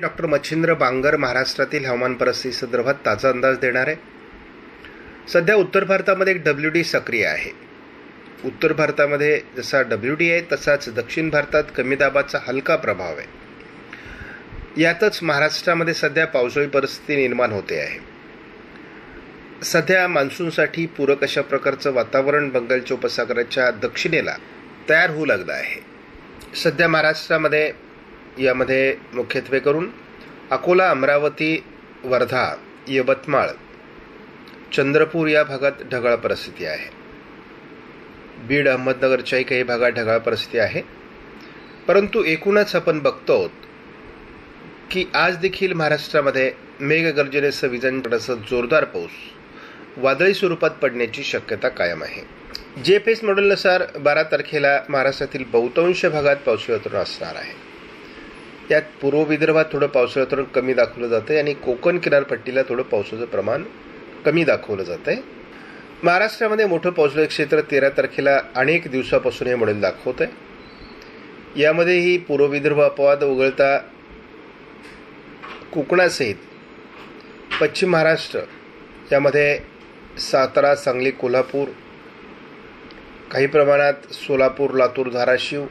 Doctor Machhindra Bangar महाराष्ट्रातील हवामान परिस्थिती संदर्भात ताजा अंदाज देणार. आहे सध्या उत्तर भारतामध्ये एक डब्ल्यू डी सक्रिय आहे. उत्तर भारतामध्ये जसा डब्ल्यू डी आहे तसाच दक्षिण भारतात कमी दाबाचा हलका प्रभाव आहे. यातच महाराष्ट्रामध्ये सध्या पावसाळी परिस्थिती निर्माण होते आहे. सध्या मान्सूनसाठी पूरक अशा प्रकारचं वातावरण बंगालच्या उपसागराच्या दक्षिणेला तयार होऊ लागलं आहे. सध्या महाराष्ट्रामध्ये यामध्ये मुख्यत्वे करून अकोला अमरावती वर्धा यवतमाळ चंद्रपूर या भागात ढगाळ परिस्थिती आहे. बीड अहमदनगरच्याही काही भागात ढगाळ परिस्थिती आहे. परंतु एकूणच आपण बघतो की आज देखील महाराष्ट्रामध्ये मेघगर्जनेसह विजांकडे जोरदार पाऊस वादळी स्वरूपात पडण्याची शक्यता कायम आहे. जे पेस एस मॉडेलनुसार बारा तारखेला महाराष्ट्रातील बहुतांश भागात पावसाळी वातावरण असणार आहे. त्यात पूर्व विदर्भात थोडं पावसाळ्यात वातावरण कमी दाखवलं जातं आहे आणि कोकण किनारपट्टीला थोडं पावसाचं प्रमाण कमी दाखवलं जातं आहे महाराष्ट्रामध्ये मोठं पावसाळी क्षेत्र तेरा तारखेला अनेक दिवसापासून हे मॉडेल दाखवत आहे यामध्येही पूर्व विदर्भ अपवाद वगळता कोकणासहित पश्चिम महाराष्ट्र यामध्ये सातारा सांगली कोल्हापूर काही प्रमाणात सोलापूर लातूर धाराशिव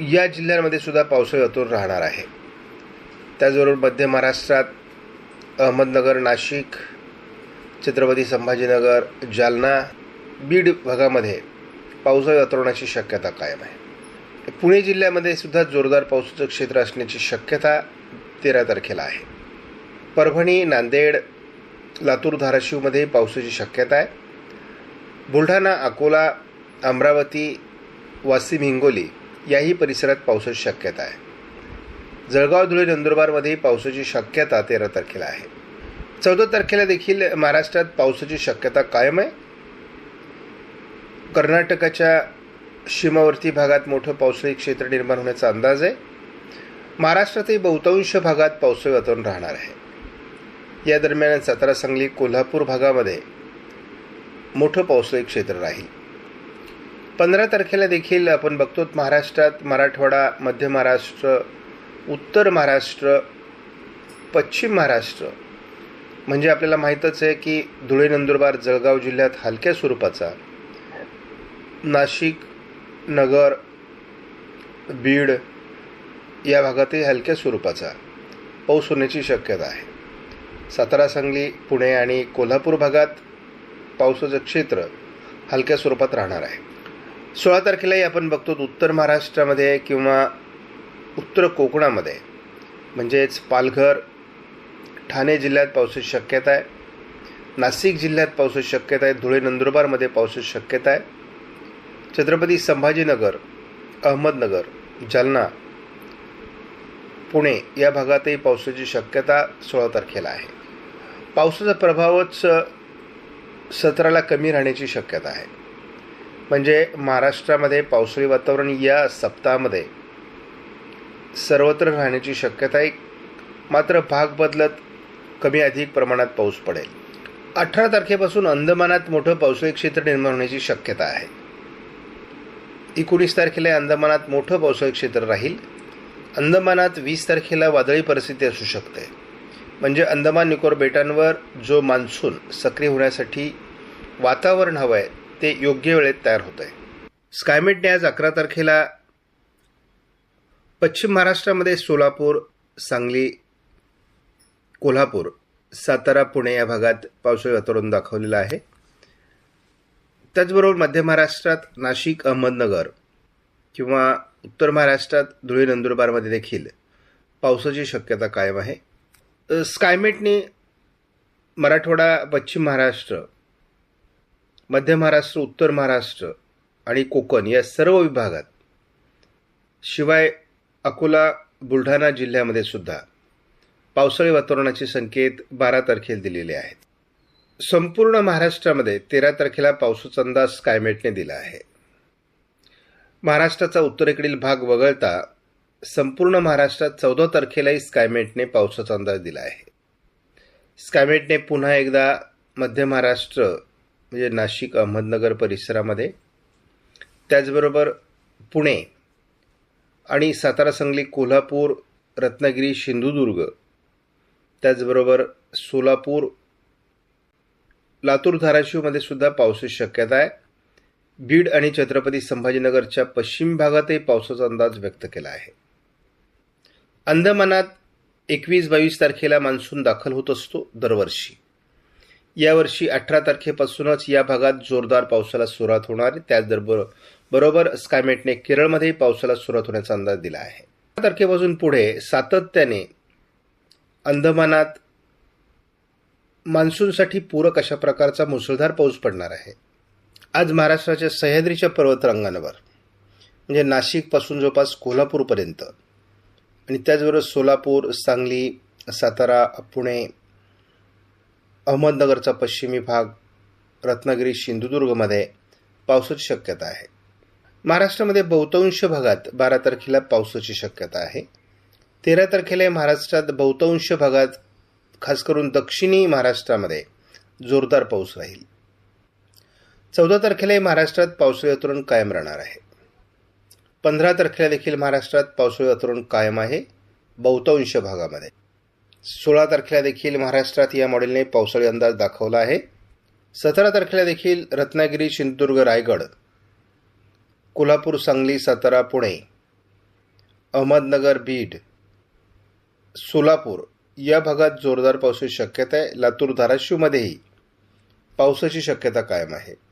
या जिल्ह्यांमध्ये सुद्धा पावसाळी वातावरण राहणार आहे. त्याचबरोबर मध्य महाराष्ट्रात अहमदनगर नाशिक छत्रपती संभाजीनगर जालना बीड भागामध्ये पावसाळी अतरवण्याची शक्यता कायम आहे. पुणे जिल्ह्यामध्ये सुद्धा जोरदार पावसाचं क्षेत्र असण्याची शक्यता तेरा तारखेला आहे. परभणी नांदेड लातूर धाराशिवमध्ये पावसाची शक्यता आहे. बुलढाणा अकोला अमरावती वाशिम हिंगोली याही परिसरात पावसाची शक्यता आहे. जळगाव धुळे नंदुरबारमध्येही पावसाची शक्यता तेरा तारखेला आहे. चौदा तारखेला देखील महाराष्ट्रात पावसाची शक्यता कायम आहे. कर्नाटकाच्या सीमावर्ती भागात मोठं पावसाळी क्षेत्र निर्माण होण्याचा अंदाज आहे. महाराष्ट्रातही बहुतांश भागात पावसाळी वातावरण राहणार आहे. या दरम्यान सातारा सांगली कोल्हापूर भागामध्ये मोठं पावसाळी क्षेत्र राहील. पंधरा तारखेला देखील आपण बघतो महाराष्ट्रात मराठवाडा मध्य महाराष्ट्र उत्तर महाराष्ट्र पश्चिम महाराष्ट्र. म्हणजे आपल्याला माहीतच आहे की धुळे नंदुरबार जळगाव जिल्ह्यात हलक्या स्वरूपाचा नाशिक नगर बीड या भागातही हलक्या स्वरूपाचा पाऊस होण्याची शक्यता आहे. सातारा सांगली पुणे आणि कोल्हापूर भागात पावसाचं क्षेत्र हलक्या स्वरूपात राहणार आहे. सोळा तारखेलाही आपण बघतो उत्तर महाराष्ट्रामध्ये किंवा उत्तर कोकणामध्ये. म्हणजेच पालघर ठाणे जिल्ह्यात पावसाची शक्यता आहे. नाशिक जिल्ह्यात पावसाची शक्यता आहे. धुळे नंदुरबारमध्ये पावसाची शक्यता आहे. छत्रपती संभाजीनगर अहमदनगर जालना पुणे या भागातही पावसाची शक्यता सोळा तारखेला आहे. पावसाचा प्रभावच सतराला कमी राहण्याची शक्यता आहे. म्हणजे महाराष्ट्रामध्ये पावसाळी वातावरण या सप्ताहामध्ये सर्वत्र राहण्याची शक्यता आहे मात्र भाग बदलत कमी अधिक प्रमाणात पाऊस पडेल. अठरा तारखेपासून अंदमानात मोठं पावसाळी क्षेत्र निर्माण होण्याची शक्यता आहे. एकोणीस तारखेला अंदमानात मोठं पावसाळी क्षेत्र राहील. अंदमानात वीस तारखेला वादळी परिस्थिती असू शकते. म्हणजे अंदमान निकोर बेटांवर जो मान्सून सक्रिय होण्यासाठी वातावरण हवं आहे ते योग्य वेळेत तयार होत आहे. स्कायमेटने आज अकरा तारखेला पश्चिम महाराष्ट्रामध्ये सोलापूर सांगली कोल्हापूर सातारा पुणे या भागात पावसाळी वातावरण दाखवलेलं आहे. त्याचबरोबर मध्य महाराष्ट्रात नाशिक अहमदनगर किंवा उत्तर महाराष्ट्रात धुळे नंदुरबारमध्ये देखील पावसाची शक्यता कायम आहे. स्कायमेटने मराठवाडा पश्चिम महाराष्ट्र मध्य महाराष्ट्र उत्तर महाराष्ट्र आणि कोकण या सर्व विभागात. शिवाय अकोला बुलढाणा जिल्ह्यामध्ये सुद्धा पावसाळी वातावरणाचे संकेत बारा तारखेला दिलेले आहेत. संपूर्ण महाराष्ट्रामध्ये तेरा तारखेला पावसाचा अंदाज स्कायमेटने दिला आहे. महाराष्ट्राचा उत्तरेकडील भाग वगळता संपूर्ण महाराष्ट्रात चौदा तारखेलाही स्कायमेटने पावसाचा अंदाज दिला आहे. स्कायमेटने पुन्हा एकदा मध्य महाराष्ट्र म्हणजे नाशिक अहमदनगर परिसरामध्ये. त्याचबरोबर पुणे आणि सातारा सांगली कोल्हापूर रत्नागिरी सिंधुदुर्ग. त्याचबरोबर सोलापूर लातूर धाराशिवमध्ये सुद्धा पावसाची शक्यता आहे. बीड आणि छत्रपती संभाजीनगरच्या पश्चिम भागातही पावसाचा अंदाज व्यक्त केला आहे. अंदमानात एकवीस बावीस तारखेला मान्सून दाखल होत असतो दरवर्षी. यावर्षी अठरा तारखेपासूनच या भागात जोरदार पावसाला सुरुवात होणार आहे. त्याचबरोबर बरोबर स्कायमेटने केरळमध्येही पावसाला सुरुवात होण्याचा अंदाज दिला आहे. अठरा तारखेपासून पुढे सातत्याने अंदमानात मान्सूनसाठी पूरक अशा प्रकारचा मुसळधार पाऊस पडणार आहे. आज महाराष्ट्राच्या सह्याद्रीच्या पर्वतरांगांवर म्हणजे नाशिकपासून जवळपास कोल्हापूरपर्यंत आणि त्याचबरोबर सोलापूर सांगली सातारा पुणे अहमदनगरचा पश्चिमी भाग रत्नागिरी सिंधुदुर्गमध्ये पावसाची शक्यता आहे. महाराष्ट्रामध्ये बहुतांश भागात बारा तारखेला पावसाची शक्यता आहे. तेरा तारखेला महाराष्ट्रात बहुतांश भागात खास करून दक्षिणी महाराष्ट्रामध्ये जोरदार पाऊस राहील. चौदा तारखेला महाराष्ट्रात पावसाळी वातावरण कायम राहणार आहे. पंधरा तारखेला देखील महाराष्ट्रात पावसाळी वातावरण कायम आहे बहुतांश भागामध्ये. सोळा तारखेला देखील महाराष्ट्रात या मॉडेलने पावसाळी अंदाज दाखवला आहे. सतरा तारखेला देखील रत्नागिरी सिंधुदुर्ग रायगड कोल्हापूर सांगली सातारा पुणे अहमदनगर बीड सोलापूर या भागात जोरदार पावसाची शक्यता आहे. लातूर धाराशिवमध्येही पावसाची शक्यता कायम आहे.